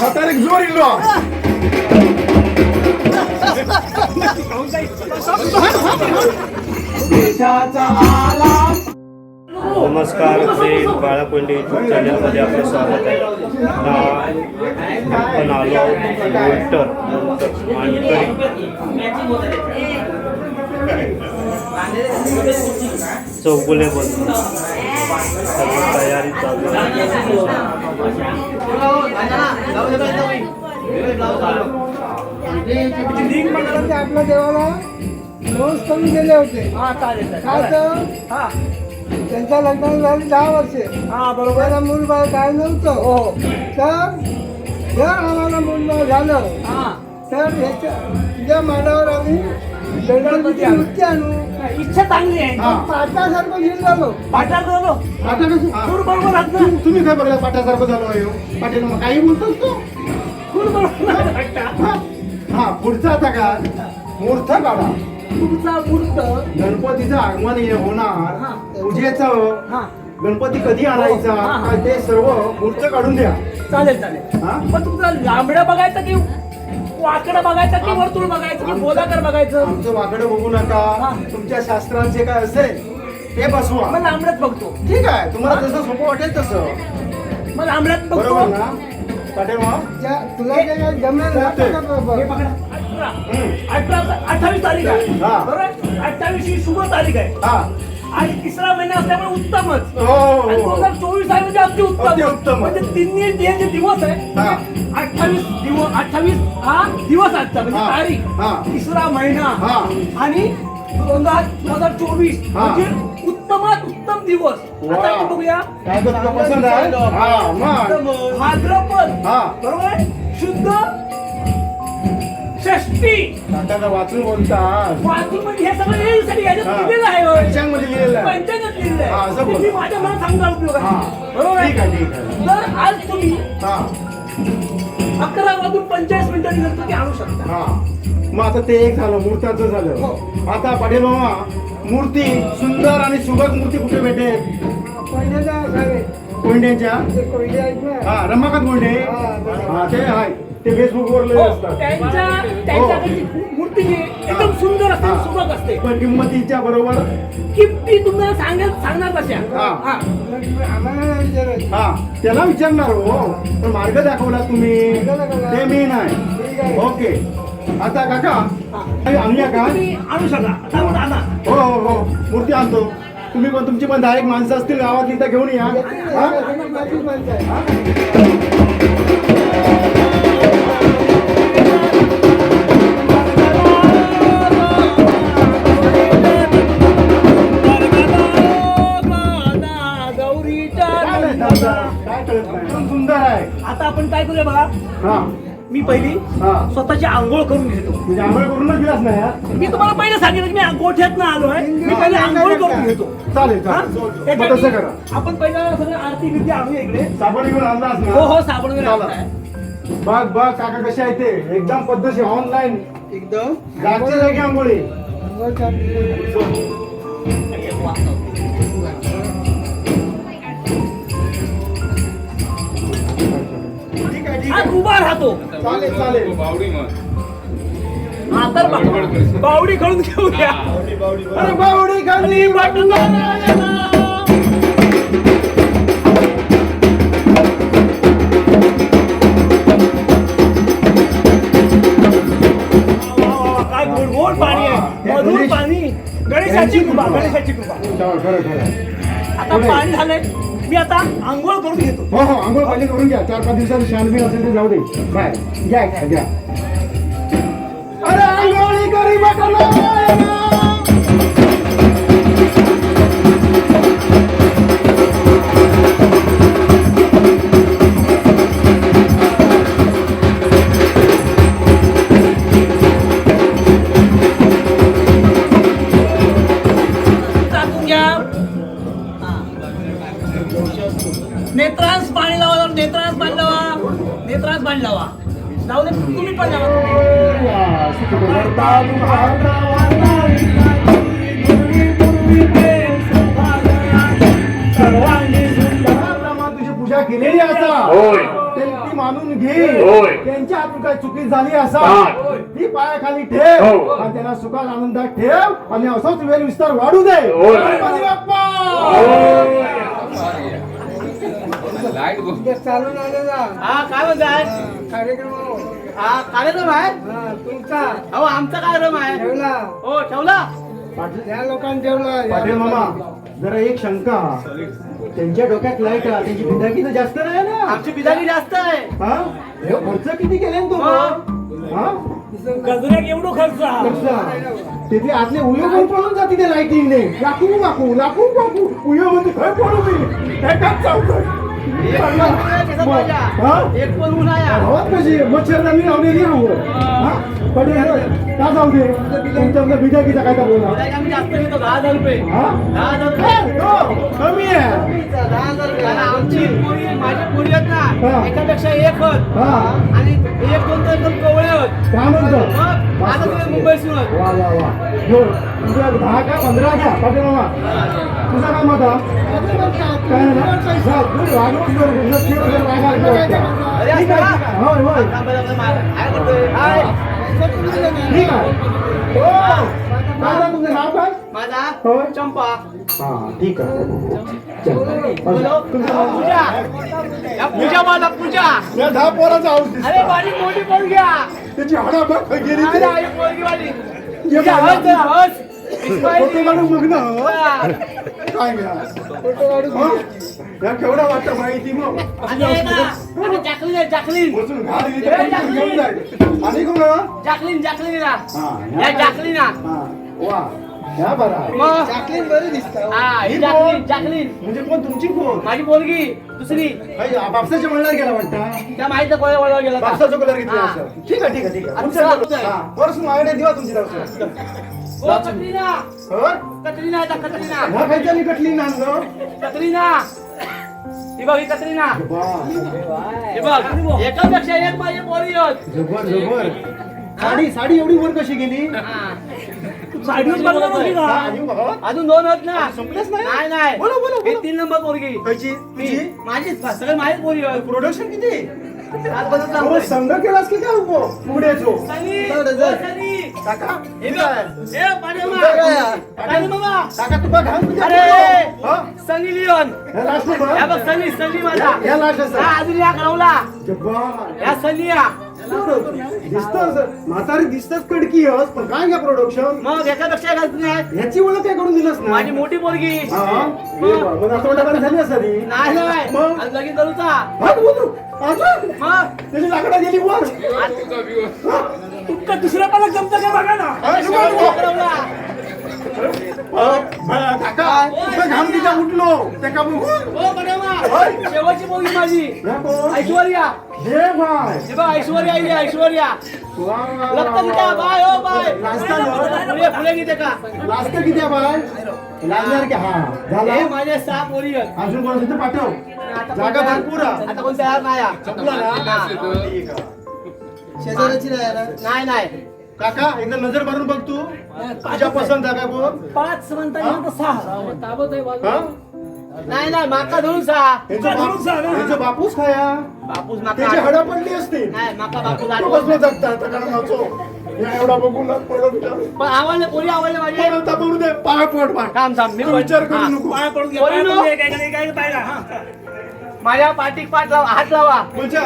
म्हातारे जोर इल्लो नमस्कार जे बाळाकोंडे यूट्यूब चॅनलमध्ये आपलं स्वागत आहे. आता आपण आलो विंटर चौगुले सर्व तयारी चालू आपल्या देवाला रोज कमी गेले होते काय तर त्यांच्या लग्नाला झाली दहा वर्षे त्याला मूल बाळ काय नव्हतं तर जर आम्हाला मूल झालं तर ह्याच्या तुझ्या मांडावर आम्ही मूर्ती आणू. इच्छा चांगली आहे. पाटासारखं घेऊन झालो पाठात झालो आता कसं? खूर बरोबर आहात ना तुम- तुम्ही काय बघला पाट्यासारखं झालो आहे हो? पाटील मग काही बोलतोस तू? बरोबर. हा? हा, पुढचा आता का? मूर्त काढा. तुमचा मूर्त. गणपतीचं आगमन हे हा. होणार पूजेचं. हा. गणपती कधी आणायचा? हा, हा. काय ते सर्व मूर्त काढून द्या. चालेल चालेल. हा? पण तुमचं लांबडं बघायचं की वाकडं बघायचं की वर्तुळ बघायचं की गोलाकार बघायचं? आमचं वाकडं बघू नका. तुमच्या शास्त्रांचे काय असेल ते बसवा. मग लांबड्यात बघतो. ठीक आहे. तुम्हाला जसं सोपं वाटेल तसं. मग लांबड्यात बरोबर बघतो ना? पाटील मग ज्या- तुला जे काय जमेल ना ते. हे अठरा हम्म. अठरा अठ्ठावीस तारीख आहे. हा. बरोबर? अठ्ठावीस ही शुभ तारीख आहे. हा. आणि तिसरा महिना असल्यामुळे उत्तमच हो, हो, आणि हो. दोन हजार चोवीस आहे म्हणजे अति उत्तम. म्हणजे तिन्ही हे जे दिवस आहे. अठ्ठावीस दिवस अठ्ठावीस हा दिवस आजचा म्हणजे हा. तारीख. तिसरा महिना हा. आणि दोन हजार दोन हजार चोवीस हा. म्हणजे उत्तमात उत्तम दिवस आता. आपण बघूया काय तर तुला पसंत आहे हा मग भाद्रपद हा. बरोबर आहे शुद्ध षष्टी काकाला वाचून बोलतात वाचून म्हणजे हे सगळं याच्यात हा. लिहिलेलं आहे होय. पंचांगमध्ये लिहिलेलं आहे. पंचांगात लिहिलेलं हा, असं आहे बोल. माझ्या सांगता उपयोग हा. आहे? बरोबर ठीक आहे आहे ठीक आहे. तर आज तुम्ही हा. अकरा वाजून पंचेचाळीस मिनिटांनी गणपती आणू शकता. हा. मग आता ते एक झालं मूर्ताचं हो. झालं आता पाटील मामा मूर्ती सुंदर आणि सुबक मूर्ती कुठे भेटेल. कोंड्यांच्या ना. हा रमाकांत कोंडे हा. हा ते आहे. ते फेसबुक वर हो, असतात त्यांच्या त्यांच्याकडची मूर्ती जी आहे, एकदम सुंदर असते हा. सुबक असते पण किंमतीच्या बरोबर किमती तुम्हाला सांगेल सांगणार तशा हा. हा. आम्हाला नाही विचारायचं. हा त्याला विचारणार हो पण मार्ग दाखवला तुम्ही. ते मी ठीक नाही आहे. ओके आता काका हा. काही आणूया का तुम्ही आणू शकता आता आपण आणा हो हो हो मूर्ती आणतो तुम्ही पण तुमची पण दहा एक माणसं असतील गावात इथं घेऊन या हा? माझीच माणसं आहे. काय करूया बघा हा. मी पहिली स्वतःची आंघोळ करून घेतो. म्हणजे आंघोळ करूनच दिलास नाही हा? मी तुम्हाला पहिले सांगितलं की मी गोठ्यात आलो आहे. मी पहिले आंघोळ करून घेतो. चालेल हा? आपण पहिला सगळं आरती बिरती आणूया इकडे. साबण घेऊन आणलास ना हो हो साबण वगैरे चला. आणलाय. बघ बघ काका कसे आहे ते. एकदम पद्धतशीर ऑनलाईन एकदम. जागच्या जागी आंघोळी. आहे उभा राहतो. चालेल चालेल. हा तर बा- बावडी करून घेऊया. अरे बावडी खाली. वाटून काय गोड गोड पाणी आहे. मधुर पाणी. गणेशाची कृपा गणेशाची कृपा. आता पाणी झालंय. मी आता आंघोळ करून घेतो. हो हो आंघोळ पाणी करून घ्या. चार पाच दिवसात शानबीन असेल ते जाऊ दे. बाय. घ्या घ्या. अरे आंघोळी करी बटला केलेली असा. होय. ते- मानून घे. होय. त्यांच्या हातून काय चुकी झाली असा. हा. ती पायाखाली ठेव हो. आणि त्यांना सुखात आनंदात ठेव आणि असाच वेळ विस्तार वाढू दे. आलेला हा काय म्हणताय? कार्यक्रम हा कार्यक्रम आहे? हा तुमचा. अहो आमचा कार्यक्रम आहे. ठेवला. हो ठेवला? पाटील. मामा जरा एक शंका. त्यांच्या डोक्यात लाइट आहे त्यांची बिदागी तर जास्त नाही ना? आमची बिदागी जास्त आहे. हा? हे खर्च किती केले ना तू हा? गजऱ्याक एवढं खर्च? खर्च. तिथे आतले उयो पण पळून जाते त्या लाईटिंगने लाकू लाकू लाकू लाकू उयो म्हणते खय पळू मी? पण कशी मच्छरदानी लावलेली हवं हा? पटेल का जाऊ दे? तुमच्याकडे बिजाकीचा काय तर बोला. दहा हजार रुपये. हा कमी आहे. आमची पुरी माझी पुरी आहेत. ना एकापेक्षा एक होत. हा. आणि एक दोन तर एकदम कवळे होत. काय म्हणतो? मग आता तुम्ही मुंबईसून होत. वा वा वा. हो तुझ्या दहा का पंधरा घ्या. पाटील मामा तुझा काय मत हा? काय तुझं ठीक आहे, तुमचं नाव काय? माझा होय. चंपा हा ठीक आहे चल. पूजा या पूजा माझा पूजा या दहा पोराचा आऊस. अरे माझी मोठी पोरगी आहे. त्याची हाडा बघ गेली अरे. आई पोरगी माझी ये तुझ्या. हस जरा, हस. फोटो. काढून बघ ना हा. काय घ्या हं? या केवढा वाटतं माहिती मग आणि हे ना, आणि जॅकलीन आहे, जॅकलीन बसून घाल इथे पटकन घेऊन जाईल आणि कोण हा, जॅकलीन जॅकलीन आहे ना. या या जॅकलीन आहे. हा वा ह्या बरा. मग? चाकलीन बरी दिसतं हा. ही ही जॅकलीन कोण? जॅकलीन म्हणजे कोण तुमची कोण? माझी पोरगी दुसरी. काही बापसाच्या मंडळात गेला वाटतं त्या माहिती कोणा वळवा गेला का? बापसाचा कलर घेतला हा. असं. ठीक आहे ठीक आहे ठीक आहे. तुमच्या चला. हा. परसून मागण्या दिवा तुमची दर्शन ओ, कतरीना होय कतरीना कतरीना ह्या खायच्या कटली नांद कतरीना ही बघ ही कतरीना हे बघ. एकापेक्षा एक माझी पोरी होत. साडी साडी एवढी वर कशी गेली? अजून दोन होत ना. संपलेच नाही? नाही बोला, बोला, हे. तीन नंबर पोरगी. कशी मी तुझी माझीच सगळे माझीच पोरी प्रोडक्शन किती. संघ केलास की काय उभो? पुढेचो सनी. काका. बघ. अरे लिओन. बघ. सनी सनी माझा. या सनी या. दिसतं सर म्हातारी दिसतच कडकी हस पण काय घ्या प्रोडक्शन मग एक अजून आहे ह्याची ओळख काय करून दिलंस ना? माझी मोठी पोरगी. मग झाली असं नाही नाही मग? हा. अजून? मग? त्याची लाकडा गेली वर तुमका दुसऱ्या पालक जमतं का बघा ना? काका उठलो त्या का बघू ओ बडेवा शेवटची पोरगी माझी? ऐश्वर्या ऐश्वर्या आली ऐश्वर्या लग्न किती. बाय हो बाय लाजता ना? फुले फुले किती का लास्ट किती आहे बाय लागणार की हा झाला माझे सहा पोरी आहेत अजून कोणाचं इथं पाठव आता कोण जागा तयार- भरपूर आहे. आता कोण तयार नाही आहे. संपला ना. ठीक आहे. शेजाऱ्याची नाही ना नाही नाही काका एकदा नजर मारून बघ तू. तुझ्या पसंत आहे काय बोल पाच म्हणता. सहा हा? नाही नाही माका धरून सहा. ह्यांचं बाप- ह्यांचं बापूस खाया बापूस माका त्याची हडा पडली असते नाही माका बापूस तू आठवत बसलो नाही. जगता तकडा नाचो या एवढा बघून ना पडलं तुझ्या पण आवडले पोरी आवडले माझे. पडलं तर पडू दे पाय पड पाय थांब थांब मी तू विचार करू हा. नको. पोरी नो. माझ्या पाठीक पाठ लावा हात लावा. तुझ्या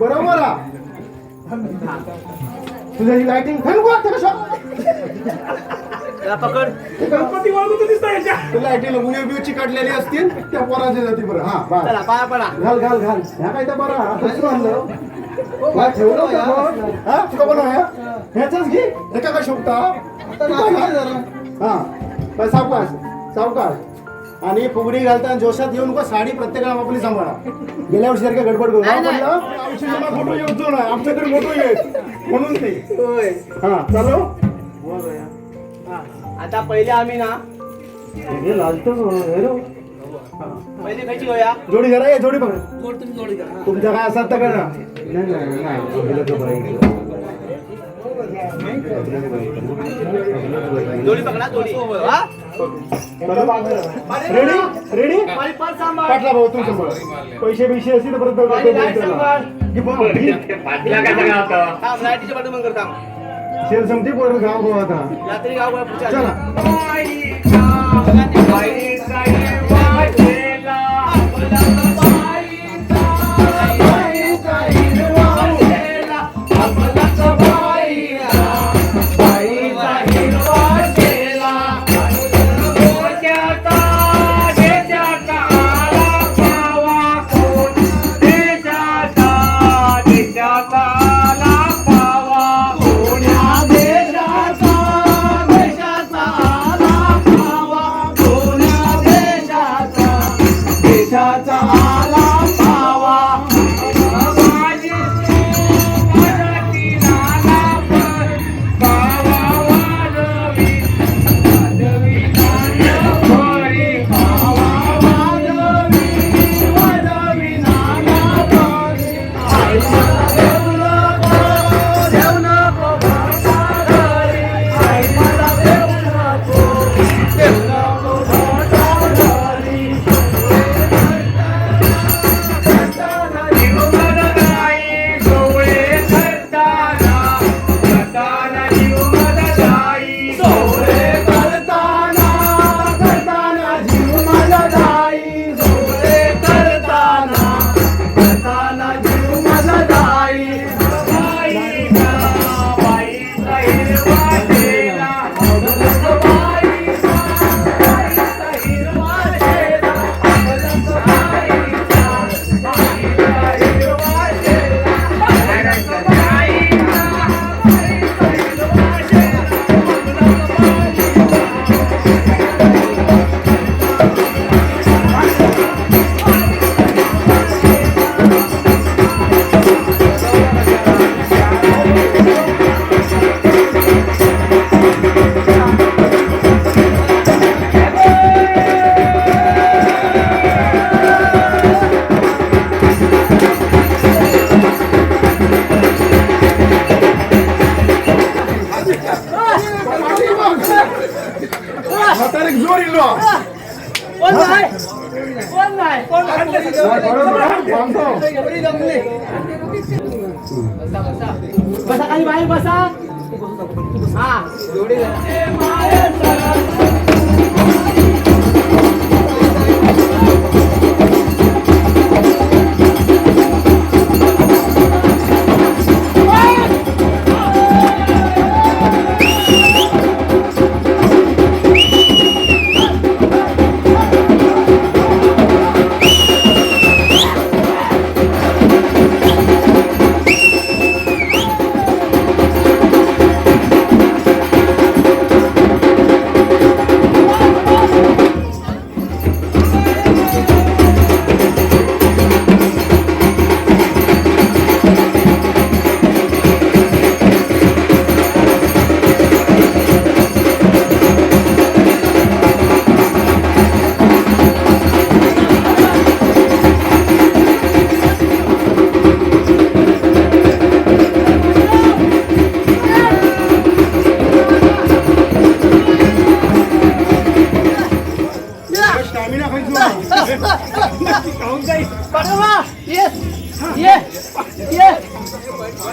बरोबर आ. तुझ्या ही लाइटिंग खाली गो आता कशा त्याला पकड. गणपती वाळगून दिसत याच्या. लाइटिंग उन्या बिवची काढलेली असतील त्या पोराच्या जाती बरं. हा पाया पडा घाल घाल घाल. ह्या काय तर बरं हा दुसरं आणलं. हा, ठेवलं होतं बघ. हा तुका बनव ह्या. ह्याचाच घे. एका का शोभता हा. सावकाश. सावकाश. आणि फुगडी घालताना जोशात येऊन नको साडी प्रत्येकाला आपली सांभाळा. गेल्या वर्षी सारखं गडबड करू. फोटो येतो ना आमच्याकडे फोटो येत म्हणून ते. हा चालो? आता पहिले आम्ही ना हे पहिले खायची गोया जोडी करा ये जोडी पकड जोड तुम्ही जोडी करा तुमच्या काय असतात तर करा. नाही नाही नाही. दोडी पकडा दोडी हा? रेडी रेडी माझी पाच सांभाळ. पाटला भाऊ तू सांभाळ. पैसे बिशे असतील तर परत थांब शेर समती पोरं गाव भाऊ आता. रात्री गाव पुढच्या चला. बसा खाली बाहेर बसा. हा.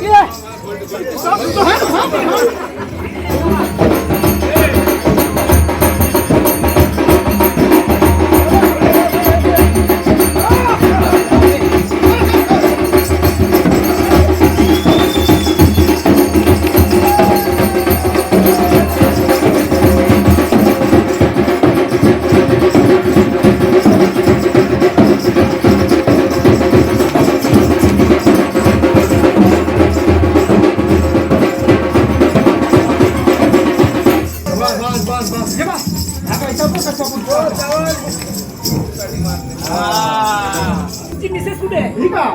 ये तुमची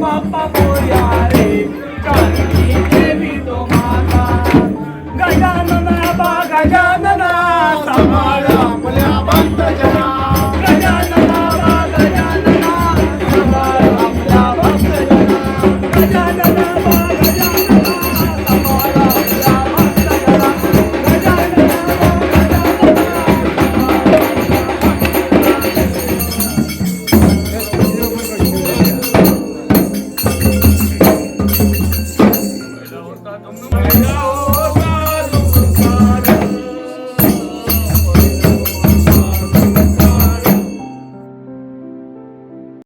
papa, boy, are you?